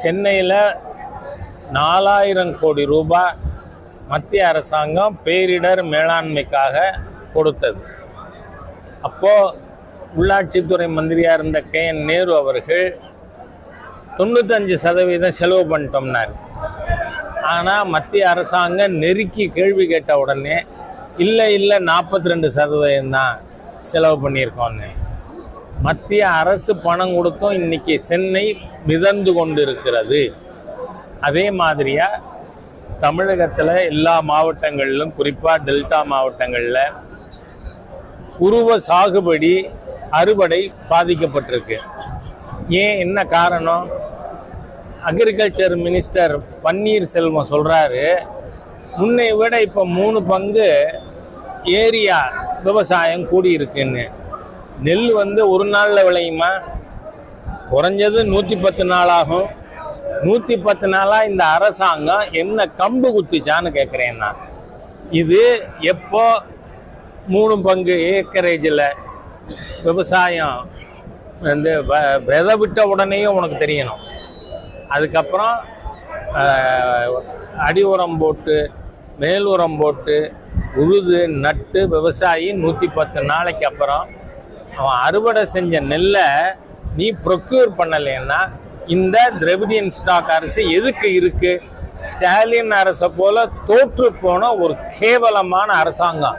சென்னையில் நாலாயிரம் கோடி ரூபாய் மத்திய அரசாங்கம் பேரிடர் மேலாண்மைக்காக கொடுத்தது. அப்போது உள்ளாட்சித்துறை மந்திரியாக இருந்த கே. என். நேரு அவர்கள் தொண்ணூத்தஞ்சு சதவீதம் செலவு பண்ணிட்டோம்னாரு. ஆனால் மத்திய அரசாங்கம் நெருக்கி கேள்வி கேட்ட உடனே இல்லை இல்லை நாற்பத்தி ரெண்டு சதவீதம் தான் செலவு பண்ணியிருக்கோன்னு மத்திய அரசு பணம் கொடுத்தும் இன்னைக்கு சென்னை மிதந்து கொண்டு இருக்கிறது அதே மாதிரியாக தமிழகத்தில் எல்லா மாவட்டங்களிலும் குறிப்பாக டெல்டா மாவட்டங்களில் குருவ சாகுபடி அறுவடை பாதிக்கப்பட்டிருக்கு. ஏன் என்ன காரணம்? அக்ரிகல்ச்சர் மினிஸ்டர் பன்னீர்செல்வம் சொல்கிறாரு முன்னை விட இப்போ மூணு பங்கு ஏரியா விவசாயம் கூடியிருக்குன்னு. நெல் வந்து ஒரு நாளில் விளையுமா? குறைஞ்சது நூற்றி பத்து நாள் ஆகும் நூற்றி பத்து நாளாக இந்த அரசாங்கம் என்ன கம்பு குத்துச்சான்னு கேட்குறேன் நான். இது எப்போ மூணு பங்கு ஏக்கரேஜில் விவசாயம் வந்து வ- விதை விட்ட உடனேயும் உனக்கு தெரியணும். அதுக்கப்புறம் அடி உரம் போட்டு மேல் உரம் போட்டு உழுது நட்டு விவசாயி நூற்றி பத்து நாளைக்கு அப்புறம் அவன் அறுவடை செஞ்ச நெல்லை நீ ப்ரொக்யூர் பண்ணலைன்னா இந்த திரவிடியன் ஸ்டாக் அரசு எதுக்கு இருக்குது ஸ்டாலின் அரசை போல தோற்று போன ஒரு கேவலமான அரசாங்கம்.